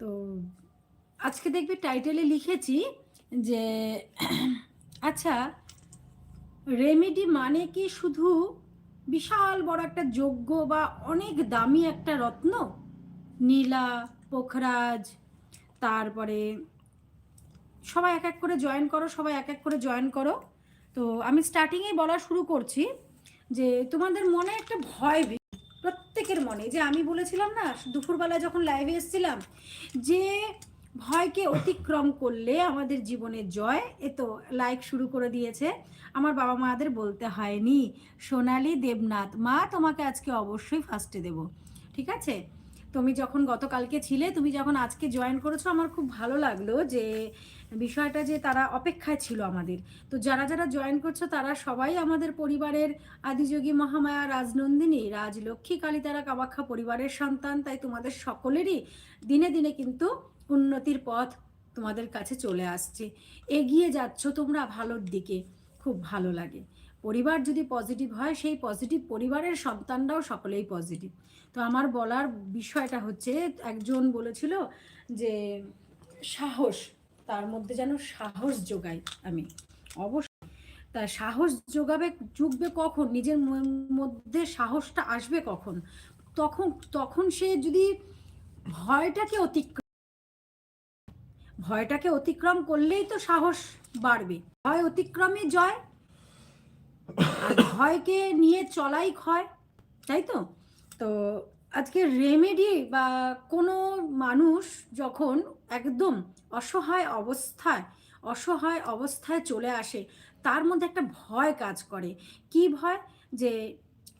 তো আজকে দেখবি টাইটেলে লিখেছি যে আচ্ছা রেমেডি মানে কি শুধু বিশাল বড় একটা যজ্ঞ বা অনেক দামি একটা রত্ন? নীলা, পোখরাজ, তারপরে সবাই এক এক করে জয়েন করো, সবাই এক এক করে জয়েন করো। তো আমি স্টার্টিংয়েই বলা শুরু করছি যে, তোমাদের মনে একটা ভয় প্রত্যেকের মনে যে আমি বলেছিলাম না, দুপুরবেলা যখন লাইভে এসেছিলাম, যে ভয়কে অতিক্রম করলে আমাদের জীবনে জয়, এ তো লাইক শুরু করে দিয়েছে। আমার বাবা মাদের বলতে হয়নি। সোনালি দেবনাথ, মা তোমাকে আজকে অবশ্যই ফার্স্টে দেব। ঠিক আছে? তুমি যখন গতকালকে ছিলে, তুমি যখন আজকে জয়েন করেছ, আমার খুব ভালো লাগল যে বিষয়টা যে তারা অপেক্ষায় ছিল আমাদের। তো যারা যারা জয়েন করছ, তারা সবাই আমাদের পরিবারের আদিযোগী মহামায়া রাজনন্দিনী, রাজলক্ষ্মী, কালিতারা কামাখ্যা পরিবারের সন্তান। তাই তোমাদের সকলেরই দিনে দিনে কিন্তু উন্নতির পথ তোমাদের কাছে চলে আসছে। এগিয়ে যাচ্ছ তোমরা ভালোর দিকে। খুব ভালো লাগে। পরিবার যদি পজিটিভ হয়, সেই পজিটিভ পরিবারের সন্তানরাও সকলেই পজিটিভ তো আমার বলার বিষয়টা হচ্ছে, একজন বলেছিল যে, সাহস, তার মধ্যে যেন সাহস যোগাই আমি। অবশ্যই। তা সাহস যোগাবে, যুগবে কখন? নিজের মধ্যে সাহসটা আসবে কখন? তখন তখন সে যদি ভয়টাকে অতিক্রম ভয়টাকে অতিক্রম করলেই তো সাহস বাড়বে। ভয় অতিক্রমে জয় ভয়কে নিয়ে চলাই ক্ষয়, তাই তো? তো আজকে রেমেডি বা কোনো মানুষ যখন একদম অসহায় অবস্থায় অসহায় অবস্থায় চলে আসে, তার মধ্যে একটা ভয় কাজ করে। কি ভয়? যে